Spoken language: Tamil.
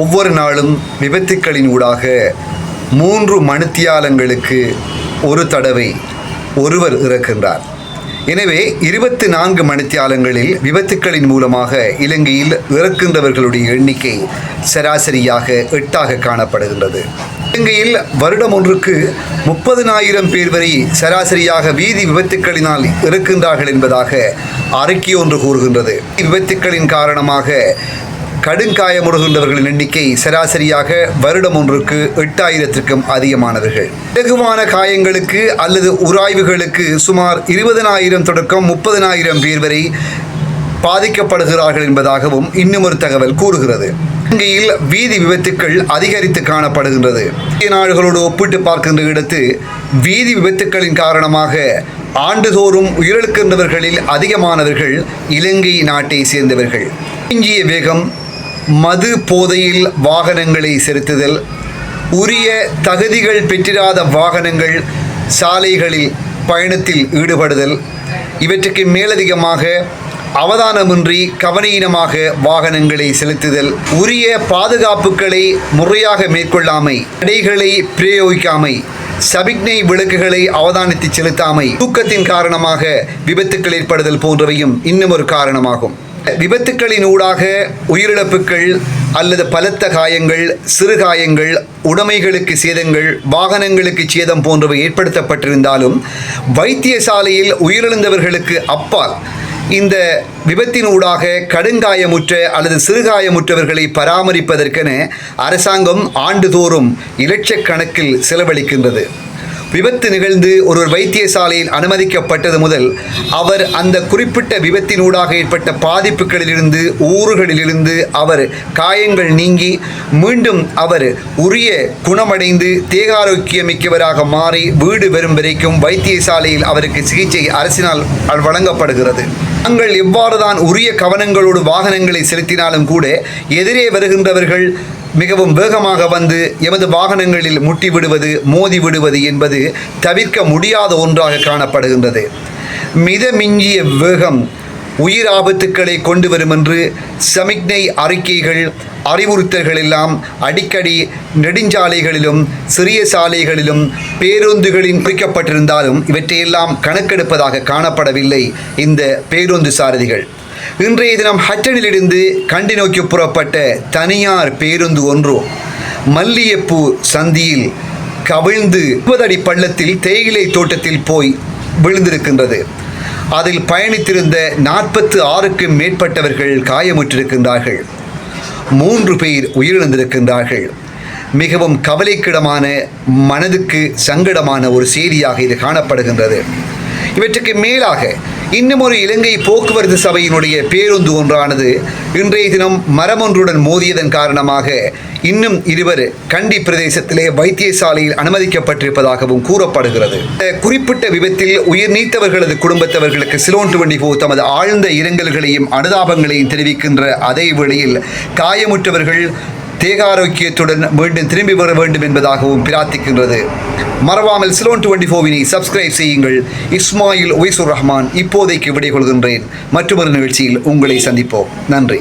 ஒவ்வொரு நாளும் விபத்துக்களின் ஊடாக மூன்று மணித்தியாலங்களுக்கு ஒரு தடவை ஒருவர் இறக்கின்றார். எனவே இருபத்தி நான்கு மணித்தியாலங்களில் விபத்துக்களின் மூலமாக இலங்கையில் இறக்கின்றவர்களுடைய எண்ணிக்கை சராசரியாக எட்டாக காணப்படுகின்றது. இலங்கையில் வருடம் ஒன்றுக்கு முப்பதினாயிரம் பேர் வரை சராசரியாக வீதி விபத்துக்களினால் இறக்கின்றார்கள் என்பதாக அறிக்கை ஒன்று கூறுகின்றது. விபத்துக்களின் காரணமாக கடுங்காயமுறுகின்றவர்களின் எண்ணிக்கை சராசரியாக வருடம் ஒன்றுக்கு எட்டாயிரத்திற்கும் அதிகமானவர்கள் இலகுவான காயங்களுக்கு அல்லது உராய்வுகளுக்கு சுமார் இருபதனாயிரம் தொடக்கம் முப்பதனாயிரம் பேர் வரை பாதிக்கப்படுகிறார்கள் என்பதாகவும் இன்னும் ஒரு தகவல் கூறுகிறது. இலங்கையில் வீதி விபத்துக்கள் அதிகரித்து காணப்படுகின்றது. இந்திய நாடுகளோடு ஒப்பிட்டு பார்க்கின்ற இடத்து வீதி விபத்துக்களின் காரணமாக ஆண்டுதோறும் உயிரிழக்கின்றவர்களில் அதிகமானவர்கள் இலங்கை நாட்டை சேர்ந்தவர்கள். இங்கிய வேகம் மது போதையில் வாகனங்களை செலுத்துதல் உரிய தகுதிகள் பெற்றிராத வாகனங்கள் சாலைகளில் பயணத்தில் ஈடுபடுதல் இவற்றுக்கு மேலதிகமாக அவதானமின்றி கவனீனமாக வாகனங்களை செலுத்துதல் உரிய பாதுகாப்புகளை முறையாக மேற்கொள்ளாமை தடைகளை பிரயோகிக்காமை சபிக்னை விளக்குகளை அவதானித்து செலுத்தாமை தூக்கத்தின் காரணமாக விபத்துக்கள் ஏற்படுதல் போன்றவையும் இன்னும் ஒரு காரணமாகும். விபத்துக்களின் ஊடாக உயிரிழப்புகள் அல்லது பலத்த காயங்கள் சிறு காயங்கள் உடைமைகளுக்கு சேதங்கள் வாகனங்களுக்கு சேதம் போன்றவை ஏற்படுத்தப்பட்டிருந்தாலும் வைத்தியசாலையில் உயிரிழந்தவர்களுக்கு அப்பால் இந்த விபத்தினூடாக கடுங்காயமுற்ற அல்லது சிறுகாயமுற்றவர்களை பராமரிப்பதற்கென அரசாங்கம் ஆண்டுதோறும் இலட்சக்கணக்கில் செலவழிக்கின்றது. விபத்து நிகழ்ந்து ஒருவர் வைத்தியசாலையில் அனுமதிக்கப்பட்டது முதல் அவர் அந்த குறிப்பிட்ட விபத்தினூடாக ஏற்பட்ட பாதிப்புகளிலிருந்து ஊறுகளிலிருந்து அவர் காயங்கள் நீங்கி மீண்டும் அவர் உரிய குணமடைந்து தேகாரோக்கியமிக்கவராக மாறி வீடு வரும் வரைக்கும் வைத்தியசாலையில் அவருக்கு சிகிச்சை அரசினால் வழங்கப்படுகிறது. நாங்கள் எவ்வாறுதான் உரிய கவனங்களோடு வாகனங்களை செலுத்தினாலும் கூட எதிரே வருகின்றவர்கள் மிகவும் வேகமாக வந்து எமது வாகனங்களில் முட்டி விடுவது மோதி விடுவது என்பது தவிர்க்க முடியாத ஒன்றாக காணப்படுகின்றது. மிதமிஞ்சிய வேகம் உயிர் ஆபத்துக்களை கொண்டு வரும் என்று சமிக்ஞை அறிக்கைகள் அறிவுறுத்தல்கள் எல்லாம் அடிக்கடி நெடுஞ்சாலைகளிலும் சிறிய சாலைகளிலும் பேருந்துகளின் குறிக்கப்பட்டிருந்தாலும் இவற்றையெல்லாம் கணக்கெடுப்பதாக காணப்படவில்லை இந்த பேருந்து சாரதிகள். இன்றைய தினம் ஹட்டனிலிருந்து கண்டி நோக்கி புறப்பட்ட தனியார் பேருந்து ஒன்று மல்லியப்பூ சந்தியில் கவிழ்ந்து இருபது அடி பள்ளத்தில் தேயிலை தோட்டத்தில் போய் விழுந்திருக்கின்றது. அதில் பயணித்திருந்த நாற்பத்து ஆறுக்கும் மேற்பட்டவர்கள் காயமுற்றிருக்கின்றார்கள். மூன்று பேர் உயிரிழந்திருக்கின்றார்கள். மிகவும் கவலைக்கிடமான மனதுக்கு சங்கடமான ஒரு செய்தியாக இது காணப்படுகின்றது. இவற்றுக்கு மேலாக இன்னும் ஒரு இலங்கை போக்குவரத்து சபையினுடைய பேருந்து ஒன்றானது இன்றைய தினம் மரமொன்றுடன் மோதியதன் காரணமாக இன்னும் இருவர் கண்டி பிரதேசத்திலே வைத்தியசாலையில் அனுமதிக்கப்பட்டிருப்பதாகவும் கூறப்படுகிறது. குறிப்பிட்ட விபத்தில் உயிர் நீத்தவர்களது குடும்பத்தவர்களுக்கு சிலோன்று வண்டிபோ தமது ஆழ்ந்த இரங்கல்களையும் அனுதாபங்களையும் தெரிவிக்கின்ற அதே வேளையில் காயமுற்றவர்கள் தேகாரோக்கியத்துடன் மீண்டும் திரும்பி வர வேண்டும் என்பதாகவும் பிரார்த்திக்கின்றது. மறவாமல் சிலோன் டுவெண்ட்டி ஃபோவினை சப்ஸ்கிரைப் செய்யுங்கள். இஸ்மாயில் ஒய்சுர் ரஹ்மான் இப்போதைக்கு விடை கொள்கின்றேன் மற்றொரு நிகழ்ச்சியில் உங்களை சந்திப்போம். நன்றி.